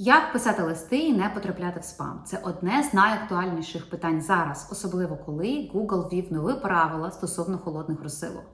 Як писати листи і не потрапляти в спам? Це одне з найактуальніших питань зараз, особливо коли Google ввів нові правила стосовно холодних розсилок.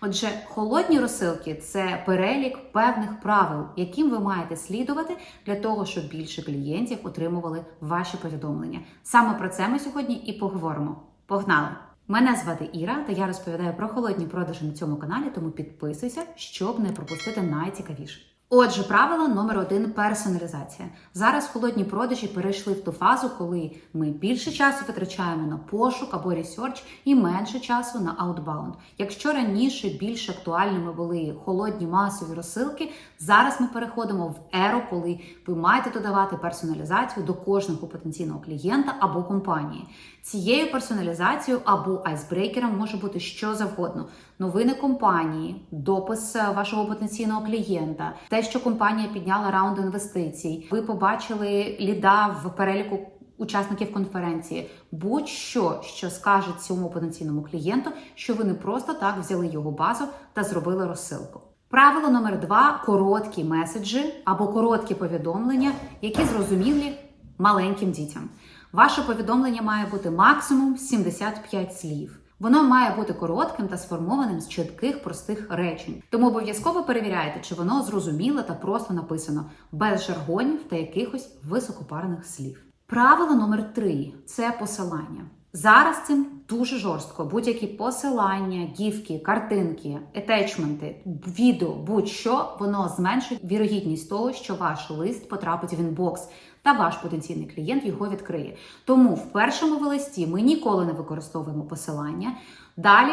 Отже, холодні розсилки це перелік певних правил, яким ви маєте слідувати для того, щоб більше клієнтів отримували ваші повідомлення. Саме про це ми сьогодні і поговоримо. Погнали! Мене звати Іра, та я розповідаю про холодні продажі на цьому каналі, тому підписуйся, щоб не пропустити найцікавіше. Отже, правило номер один персоналізація. Зараз холодні продажі перейшли в ту фазу, коли ми більше часу витрачаємо на пошук або ресерч і менше часу на аутбаунд. Якщо раніше більш актуальними були холодні масові розсилки, зараз ми переходимо в еру, коли ви маєте додавати персоналізацію до кожного потенційного клієнта або компанії. Цією персоналізацією або айсбрейкером може бути що завгодно: новини компанії, допис вашого потенційного клієнта, те, що компанія підняла раунд інвестицій. Ви побачили ліда в переліку. Учасників конференції будь-що, що скаже цьому потенційному клієнту, що ви не просто так взяли його базу та зробили розсилку. Правило номер два короткі меседжі або короткі повідомлення, які зрозумілі маленьким дітям. Ваше повідомлення має бути максимум 75 слів. Воно має бути коротким та сформованим з чітких простих речень. Тому обов'язково перевіряйте, чи воно зрозуміло та просто написано, без жаргонів та якихось високопарних слів. Правило номер три це посилання. Зараз цим дуже жорстко. Будь-які посилання, гівки, картинки, етечменти, відео, будь-що воно зменшить вірогідність того, що ваш лист потрапить в інбокс, та ваш потенційний клієнт його відкриє. Тому в першому листі ми ніколи не використовуємо посилання. Далі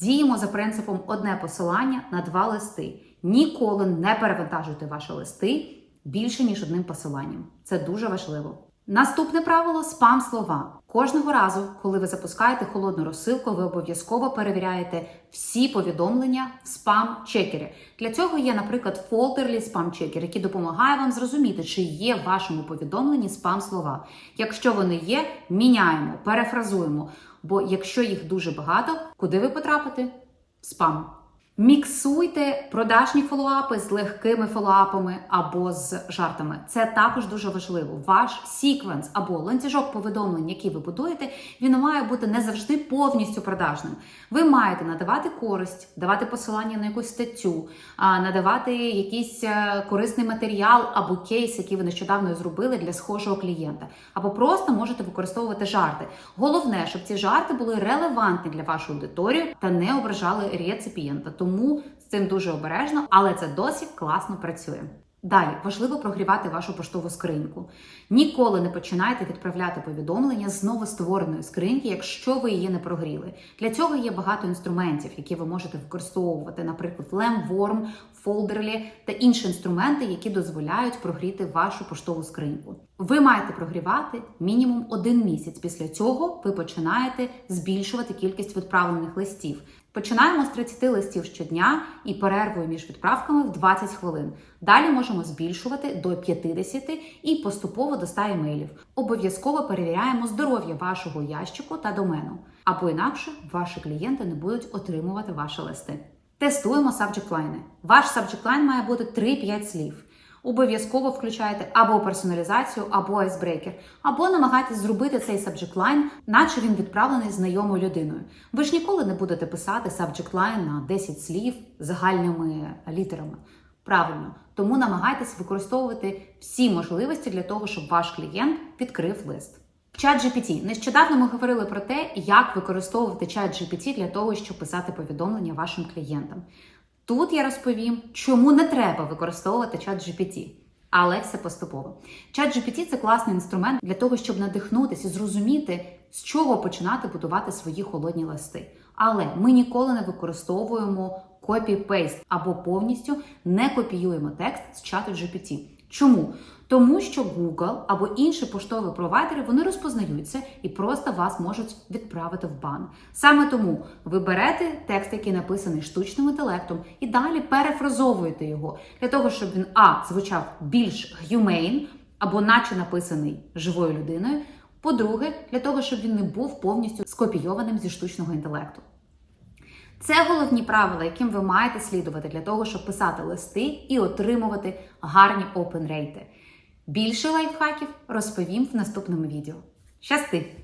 діємо за принципом одне посилання на два листи. Ніколи не перевантажуйте ваші листи більше ніж одним посиланням. Це дуже важливо. Наступне правило спам слова. Кожного разу, коли ви запускаєте холодну розсилку, ви обов'язково перевіряєте всі повідомлення в спам-чекері. Для цього є, наприклад, фолдерлі спам-чекер, який допомагає вам зрозуміти, чи є в вашому повідомленні спам-слова. Якщо вони є, міняємо, перефразуємо. Бо якщо їх дуже багато, куди ви потрапите? Спам. Міксуйте продажні фолоапи з легкими фолоапами або з жартами. Це також дуже важливо. Ваш сіквенс або ланцюжок повідомлень, який ви будуєте, він має бути не завжди повністю продажним. Ви маєте надавати користь, давати посилання на якусь статтю, надавати якийсь е, корисний матеріал або кейс, який ви нещодавно зробили для схожого клієнта, або просто можете використовувати жарти. Головне, щоб ці жарти були релевантні для вашої аудиторії та не ображали реципієнта. Тому з цим дуже обережно, але це досі класно працює. Далі важливо прогрівати вашу поштову скриньку. Ніколи не починайте відправляти повідомлення з новоствореної скриньки, якщо ви її не прогріли. Для цього є багато інструментів, які ви можете використовувати, наприклад, Lemworm, Folderly та інші інструменти, які дозволяють прогріти вашу поштову скриньку. Ви маєте прогрівати мінімум один місяць. Після цього ви починаєте збільшувати кількість відправлених листів. Починаємо з 30 листів щодня і перервою між відправками в 20 хвилин. Далі можемо збільшувати до 50 і поступово до 100 емейлів. Обов'язково перевіряємо здоров'я вашого ящику та домену, або інакше ваші клієнти не будуть отримувати ваші листи. Тестуємо subject. Ваш subject має бути 3-5 слів. Обов'язково включайте або персоналізацію, або айсбрейкер, або намагайтесь зробити цей line, наче він відправлений знайомою людиною. Ви ж ніколи не будете писати line на 10 слів загальними літерами. Правильно, тому намагайтесь використовувати всі можливості для того, щоб ваш клієнт відкрив лист. Чат GPT. Нещодавно ми говорили про те, як використовувати чат GPT для того, щоб писати повідомлення вашим клієнтам. Тут я розповім, чому не треба використовувати чат GPT. Але все поступово. Чат GPT – це класний інструмент для того, щоб надихнутися зрозуміти, з чого починати будувати свої холодні листи. Але ми ніколи не використовуємо копі-пейст або повністю не копіюємо текст з чату GPT. Чому? Тому що Google або інші поштові провайдери вони розпознаються і просто вас можуть відправити в бан. Саме тому ви берете текст, який написаний штучним інтелектом, і далі перефразовуєте його для того, щоб він а звучав більш humane, або наче написаний живою людиною. По-друге, для того, щоб він не був повністю скопійованим зі штучного інтелекту. Це головні правила, яким ви маєте слідувати для того, щоб писати листи і отримувати гарні опенрейти. Більше лайфхаків розповім в наступному відео. Щасти!